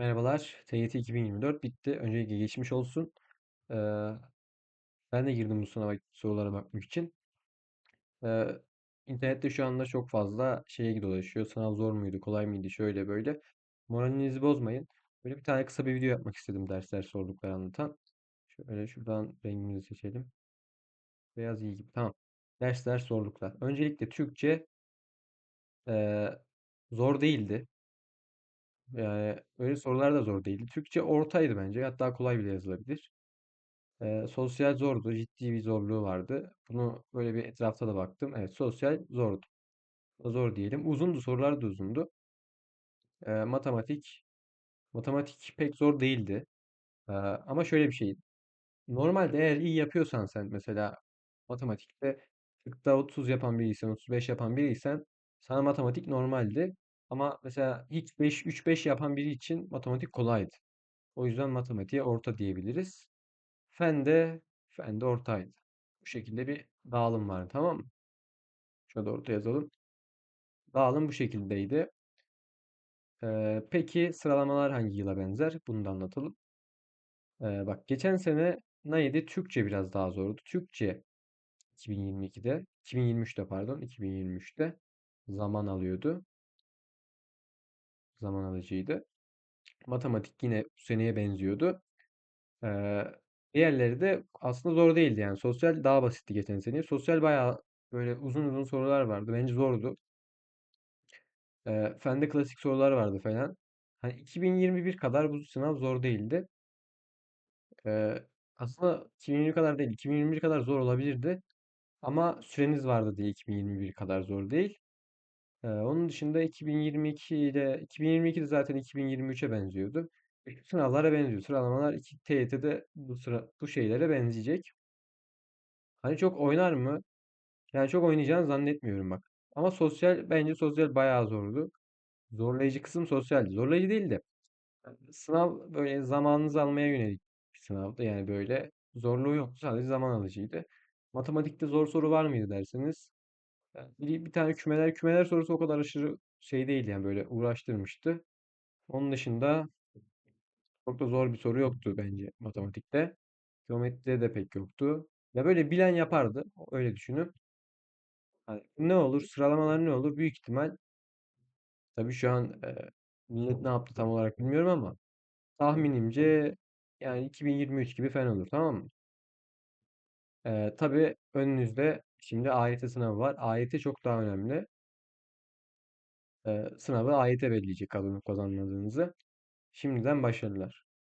Merhabalar. TYT 2024 bitti. Öncelikle geçmiş olsun. Ee, ben de girdim bu sınava sorulara bakmak için. Ee, internette şu anda çok fazla şeye dolaşıyor. Sınav zor muydu, kolay mıydı, şöyle böyle. Moralinizi bozmayın. Böyle bir tane kısa bir video yapmak istedim dersler sordukları anlatan. Şöyle şuradan rengimizi seçelim. Beyaz iyi gibi. Tamam. Dersler sorduklar. Öncelikle Türkçe ee, zor değildi. Yani öyle sorular da zor değildi. Türkçe ortaydı bence. Hatta kolay bile yazılabilir. Ee, sosyal zordu. Ciddi bir zorluğu vardı. Bunu böyle bir etrafta da baktım. Evet, sosyal zordu. Zor diyelim. Uzundu. Sorular da uzundu. Ee, matematik. Matematik pek zor değildi. Ee, ama şöyle bir şey. Normalde eğer iyi yapıyorsan sen mesela matematikte 40'ta 30 yapan biriysen, 35 yapan biriysen sana matematik normaldi. Ama mesela hiç 5, 3-5 yapan biri için matematik kolaydı. O yüzden matematiğe orta diyebiliriz. Fen de, fen de ortaydı. Bu şekilde bir dağılım var, tamam mı? Şöyle de ortaya yazalım. Dağılım bu şekildeydi. Ee, peki sıralamalar hangi yıla benzer? Bunu da anlatalım. Ee, bak geçen sene neydi? Türkçe biraz daha zordu. Türkçe 2022'de, 2023'te pardon, 2023'te zaman alıyordu. Zaman alıcıydı. Matematik yine bu seneye benziyordu. Ee, diğerleri de aslında zor değildi yani. Sosyal daha basitti geçen sene. Sosyal bayağı böyle uzun uzun sorular vardı. Bence zordu. Ee, fende klasik sorular vardı falan. Hani 2021 kadar bu sınav zor değildi. Ee, aslında 2020 kadar değil, 2021 kadar zor olabilirdi. Ama süreniz vardı diye 2021 kadar zor değil. Onun dışında 2022 ile 2022'de zaten 2023'e benziyordu. Sınavlara benziyor. Sıralamalar iki TYT'de bu sıra bu şeylere benzeyecek. Hani çok oynar mı? Yani çok oynayacağını zannetmiyorum bak. Ama sosyal bence sosyal bayağı zordu. Zorlayıcı kısım sosyaldi. Zorlayıcı değil de sınav böyle zamanınızı almaya yönelik bir sınavdı. Yani böyle zorluğu yoktu. Sadece zaman alıcıydı. Matematikte zor soru var mıydı derseniz. Yani Bir, bir tane kümeler kümeler sorusu o kadar aşırı şey değil yani böyle uğraştırmıştı. Onun dışında çok da zor bir soru yoktu bence matematikte. Geometride de pek yoktu. Ya böyle bilen yapardı. Öyle düşünün. Hani ne olur? Sıralamalar ne olur? Büyük ihtimal tabii şu an e, millet ne yaptı tam olarak bilmiyorum ama tahminimce yani 2023 gibi falan olur tamam mı? E, tabii önünüzde şimdi AYT sınavı var. AYT çok daha önemli. E, sınavı AYT belirleyecek kazanıp kazanmadığınızı. Şimdiden başarılar.